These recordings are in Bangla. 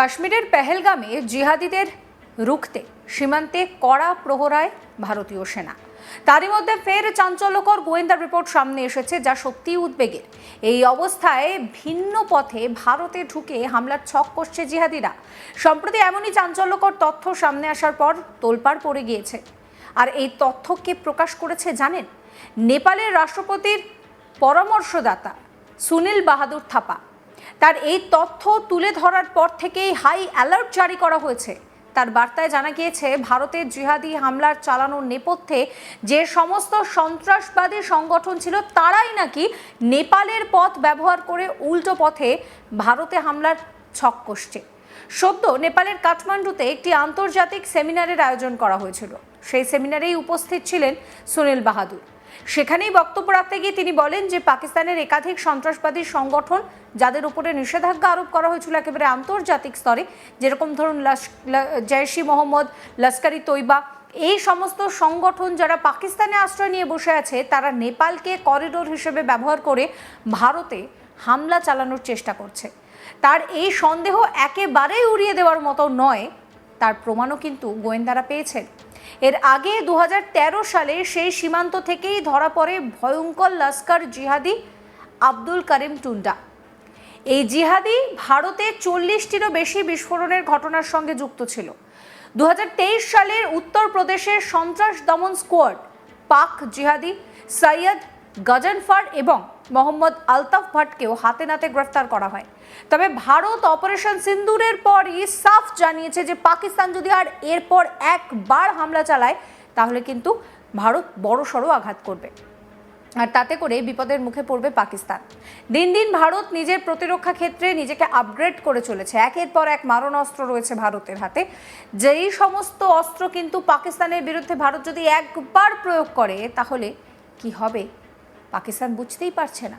কাশ্মীরের পেহেলগামে জিহাদিদের রুখতে সীমান্তে কড়া প্রহরায় ভারতীয় সেনা। তারই মধ্যে ফের চাঞ্চল্যকর গোয়েন্দা রিপোর্ট সামনে এসেছে যা সত্যিই উদ্বেগের। এই অবস্থায় ভিন্ন পথে ভারতে ঢুকে হামলার ছক কষছে জিহাদিরা। সম্প্রতি এমনই চাঞ্চল্যকর তথ্য সামনে আসার পর তোলপাড় পড়ে গিয়েছে। আর এই তথ্য কে প্রকাশ করেছে জানেন? নেপালের রাষ্ট্রপতির পরামর্শদাতা সুনীল বাহাদুর থাপা। তার এই তথ্য তুলে ধরার পর থেকেই হাই অ্যালার্ট জারি করা হয়েছে। তার বার্তায় জানা গিয়েছে ভারতের জিহাদি হামলার চালানোর নেপথ্যে যে সমস্ত সন্ত্রাসবাদী সংগঠন ছিল, তারাই নাকি নেপালের পথ ব্যবহার করে উল্টো পথে ভারতে হামলার ছক কষছে। সদ্য নেপালের কাঠমান্ডুতে একটি আন্তর্জাতিক সেমিনারের আয়োজন করা হয়েছিল। সেই সেমিনারেই উপস্থিত ছিলেন সুনীল বাহাদুর। সেখানেই বক্তব্য রাখতে গিয়ে তিনি বলেন যে পাকিস্তানের একাধিক সন্ত্রাসবাদী সংগঠন, যাদের উপরে নিষেধাজ্ঞা আরোপ করা হয়েছিল একেবারে আন্তর্জাতিক স্তরে, যেরকম ধরুন ই মোহাম্মদ লস্করি তৈবা এই সমস্ত সংগঠন যারা পাকিস্তানে আশ্রয় নিয়ে বসে আছে, তারা নেপালকে করিডোর হিসেবে ব্যবহার করে ভারতে হামলা চালানোর চেষ্টা করছে। তার এই সন্দেহ একেবারেই উড়িয়ে দেওয়ার মতো নয়, তার প্রমাণও কিন্তু গোয়েন্দারা পেয়েছেন। এর আগে দু হাজার তেরো সালে সেই সীমান্ত থেকেই ধরা পড়ে ভয়ঙ্কর লস্কর জিহাদি আব্দুল করিম টুন্ডা। এই জিহাদি ভারতে চল্লিশটিরও বেশি বিস্ফোরণের ঘটনার সঙ্গে যুক্ত ছিল। দু হাজার তেইশ সালের উত্তরপ্রদেশের সন্ত্রাস দমন স্কোয়াড, পাক জিহাদি সৈয়দ গজনফার এবং মোহাম্মদ আলতাফ ভট্টকেও হাতে নাতে গ্রেফতার করা হয়। তবে ভারত অপারেশন সিন্দুরের পরই সাফ জানিয়েছে যে পাকিস্তান যদি আর এরপর একবার হামলা চালায়, তাহলে কিন্তু ভারত বড়সড় আঘাত করবে। আর তাতে করে বিপদের মুখে পড়বে পাকিস্তান। দিন দিন ভারত নিজের প্রতিরক্ষা ক্ষেত্রে নিজেকে আপগ্রেড করে চলেছে। একের পর এক মারণ অস্ত্র রয়েছে ভারতের হাতে। যেই সমস্ত অস্ত্র কিন্তু পাকিস্তানের বিরুদ্ধে ভারত যদি একবার প্রয়োগ করে, তাহলে কি হবে? পাকিস্তান বুঝতেই পারছে না।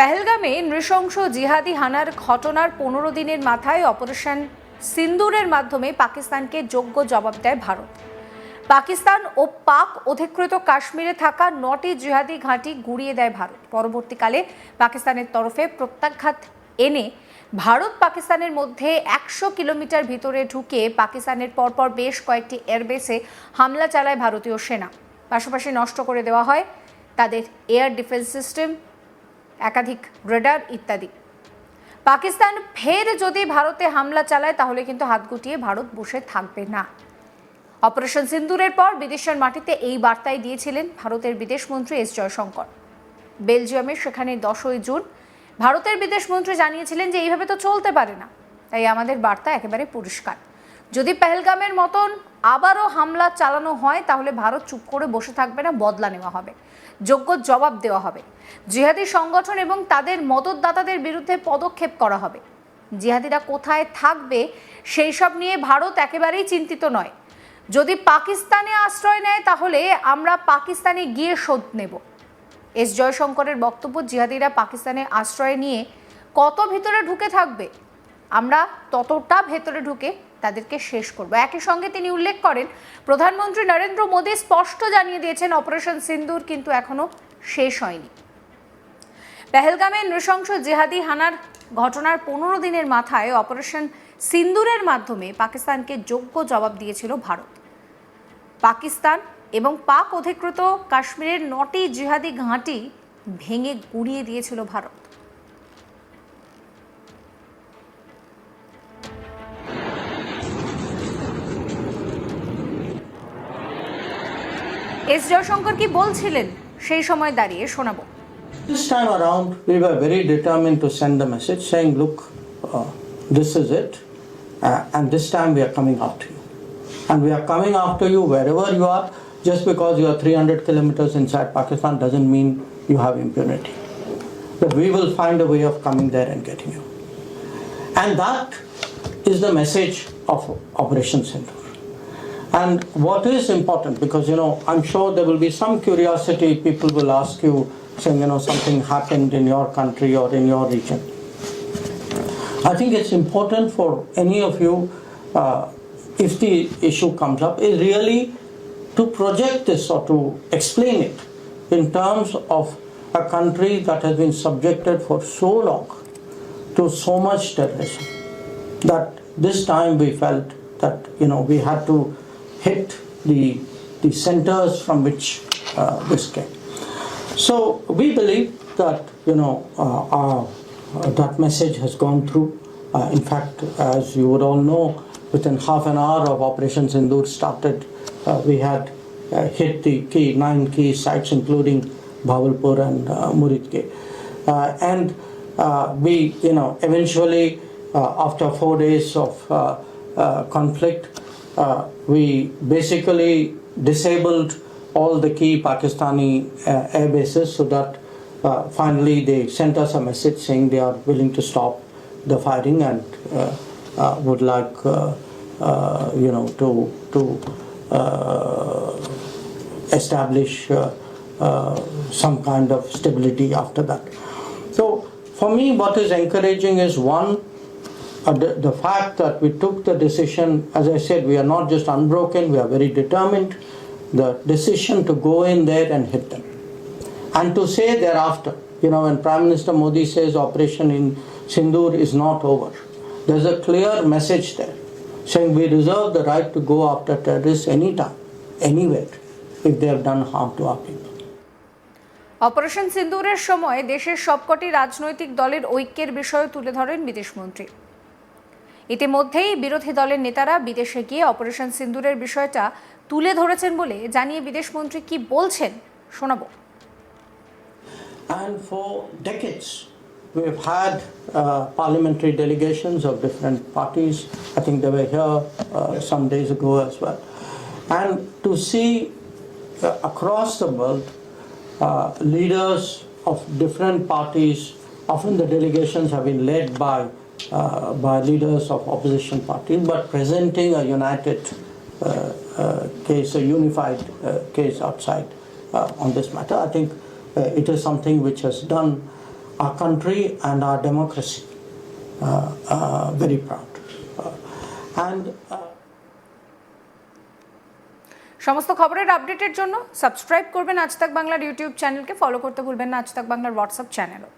পেহেলগামে নৃশংস জিহাদি হানার ঘটনার পনেরো দিনের মাথায় অপারেশন সিন্দুরের মাধ্যমে পাকিস্তানকে যোগ্য জবাব দেয় ভারত। পাকিস্তান ও পাক অধিকৃত কাশ্মীরে থাকা নটি জিহাদি ঘাঁটি গুড়িয়ে দেয় ভারত। পরবর্তীকালে পাকিস্তানের তরফে প্রত্যাঘাত এনে ভারত পাকিস্তানের মধ্যে একশো কিলোমিটার ভিতরে ঢুকে পাকিস্তানের পরপর বেশ কয়েকটি এয়ারবেসে হামলা চালায় ভারতীয় সেনা। পাশাপাশি নষ্ট করে দেওয়া হয় তাদের এয়ার ডিফেন্স সিস্টেম একাধিক রেডার ইত্যাদি। পাকিস্তান ফের যদি ভারতে হামলা চালায়, তাহলে কিন্তু হাত গুটিয়ে ভারত বসে থাকবে না। অপারেশন সিন্দুরের পর বিদেশের মাটিতে এই বার্তাই দিয়েছিলেন ভারতের বিদেশমন্ত্রী এস জয়শঙ্কর। বেলজিয়ামের সেখানে দশই জুন ভারতের বিদেশমন্ত্রী জানিয়েছিলেন যে, এইভাবে তো চলতে পারে না। তাই আমাদের বার্তা একেবারে পরিষ্কার। যদি পেহেলগামের মতন আবারও হামলা চালানো হয়, তাহলে ভারত চুপ করে বসে থাকবে না, বদলা নেওয়া হবে। যোগ্য জবাব দেওয়া হবে। জিহাদি সংগঠন এবং তাদের মদতদাতাদের বিরুদ্ধে পদক্ষেপ করা হবে। জিহাদিরা কোথায় থাকবে, সেই সব নিয়ে ভারত একেবারেই চিন্তিত নয়। যদি পাকিস্তানে আশ্রয় নেয়, তাহলে আমরা পাকিস্তানে গিয়ে শোধ নেব। এস জয়শঙ্করের বক্তব্য, জিহাদিরা পাকিস্তানে আশ্রয় নিয়ে কত ভিতরে ঢুকে থাকবে? আমরা ততটা ভেতরে ঢুকে তাদেরকে শেষ করব। একই সঙ্গে তিনি উল্লেখ করেন, প্রধানমন্ত্রী নরেন্দ্র মোদী স্পষ্ট জানিয়ে দিয়েছেন, অপারেশন সিন্দুর কিন্তু এখনও শেষ হয়নি। পেহেলগামে নৃশংস জেহাদি হানার ঘটনার পনেরো দিনের মাথায় অপারেশন সিন্দুরের মাধ্যমে পাকিস্তানকে যোগ্য জবাব দিয়েছিল ভারত। পাকিস্তান এবং পাক অধিকৃত কাশ্মীরের নটি জিহাদি ঘাঁটি ভেঙে গুড়িয়ে দিয়েছিল ভারত। এস জয়শঙ্কর কি বলছিলেন সেই সময় দাঁড়িয়ে শোনাবো This time around, we were very determined to send the message saying, look, uh, this is it, uh, and this time we are coming after you. And we are coming after you wherever you are. Just because you are 300 kilometers inside Pakistan doesn't mean you have impunity. that we will find a way of coming there and getting you. And that is the message of Operation Sindoor. And what is important, because you know, I'm sure there will be some curiosity, people will ask you, saying, you know, something happened in your country or in your region. I think it's important for any of you, uh, if the issue comes up, is really to project this or to explain it in terms of a country that has been subjected for so long to so much terrorism that this time we felt that you know we had to hit the the centers from which uh, this came. So we believe that you know uh, uh, that message has gone through. Uh, in fact, as you would all know, within half an hour of Operation Sindoor started, uh, we had uh, hit the key nine key sites, including Bhavalpur and uh, Muridke. And we, you know, eventually, after four days of conflict, uh, we basically disabled all the key Pakistani uh, air bases so that uh, finally they sent us a message saying they are willing to stop the fighting and uh, uh, would like, uh, uh, you know, to to uh, establish uh, uh, some kind of stability after that. So, for me, what is encouraging is one, uh, the, the fact that we took the decision, as I said, we are not just unbroken, we are very determined. The decision to go in there and hit them. And to say thereafter, you know, when Prime Minister Modi says Operation in Sindoor is not over, there's a clear message there saying we reserve the right to go after terrorists anytime, anywhere, if they have done harm to our people. Operation সিন্দুরের সময় দেশের সবকটি রাজনৈতিক দলের ঐক্যের বিষয় তুলে ধরেন বিদেশমন্ত্রী ইতিমধ্যেই বিরোধী দলের নেতারা বিদেশে গিয়ে অপারেশন সিন্দুরের বিষয়টা তুলে ধরেছেন বলে জানিয়ে বিদেশমন্ত্রী কি বলছেন শোনাবো And for decades, we've had uh, parliamentary delegations of different parties. I think they were here uh, some days ago as well. And to see uh, across the world uh, leaders of different parties, often the delegations have been led by, uh, by leaders of opposition parties, but presenting a united uh, uh, case, a unified uh, case outside uh, on this matter. I think uh, it is something which has done our country and our democracy uh, uh, very proud. Uh, and uh, সমস্ত খবরের আপডেটের জন্য সাবস্ক্রাইব করবেন আজ তাক বাংলার ইউটিউব চ্যানেলকে ফলো করতে ভুলবেন না আজ তাক বাংলার হোয়াটসঅ্যাপ চ্যানেলও